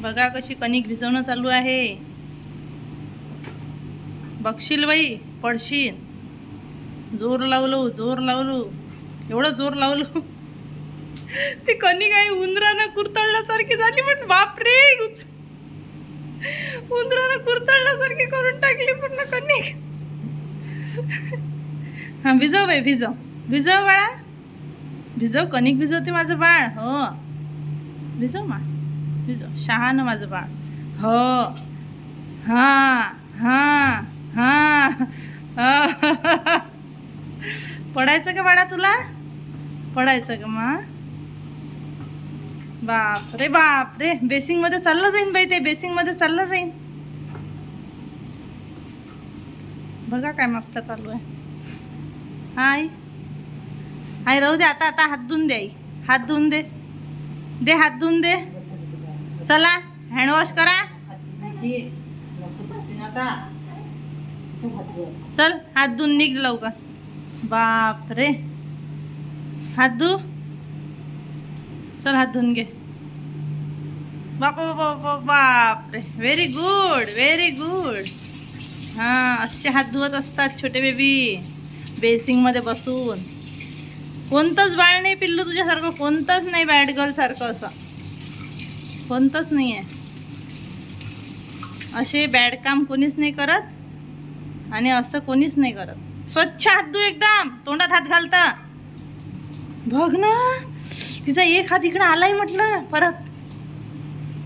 बघा कशी कणिक भिजवणं चालू आहे. बघशील बाई पडशील. जोर लावलो जोर लावलो. एवढं जोर लावलो. ती कणिक आहे उंदरानं कुरतळल्यासारखी झाली पण बापरे. उंदरानं कुरतळल्यासारखी करून टाकली पूर्ण कणिक. हा भिजव बाई भिजव. भिजव बाळा. भिजव कणिक भिजवते माझं बाळ हो. भिजव मा. भिजव शहाणं माझं बाळ. हो. हा हा हा. पडायचं का बाळा तुला? पडायचं का मा. बाप रे बाप रे बेसिंगमध्ये चाललं जाईन बाई ते. बेसिंगमध्ये चाललं जाईन. बघा काय मस्त चालू आहे. हाय हाय राहू दे. आता आता हात धुवून दे आई. हात धुवून दे. दे हात धुवून दे. चला हँडवॉश करा. चल हात धुवून निघ लवकर. बाप रे हात धु. चल हात धुवून घे. बाप बाप बाप बाप बाप रे व्हेरी गुड व्हेरी गुड हां असे हात धुवत असतात छोटे बेबी बेसिंगमध्ये बसून. कोणतंच बाळ नाही पिल्लू तुझ्यासारखं. कोणतंच नाही बॅड गर्ल सारखं असं. कोणतंच नाही आहे असे बॅड काम कोणीच नाही करत आणि असं कोणीच नाही करत. स्वच्छ हात धू एकदम. तोंडात हात घालता. बघ ना तिचा एक हात इकडे आलाय म्हटलं परत.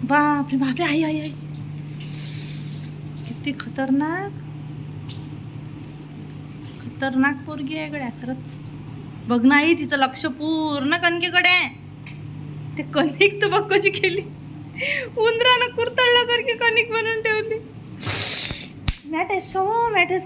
बापरे बापरे आई आई आई. किती खतरनाक. खतरनाक पोरगी आहे गड्या खरंच. बघ ना आई तिचं लक्ष पूर्ण कणकेकडे आहे. ते कणिक तर बघ कशी केली. उंदरानं कुरतडल्यासारखी कणिक बनवून ठेवली मॅट आहेस का हो मॅट आहेस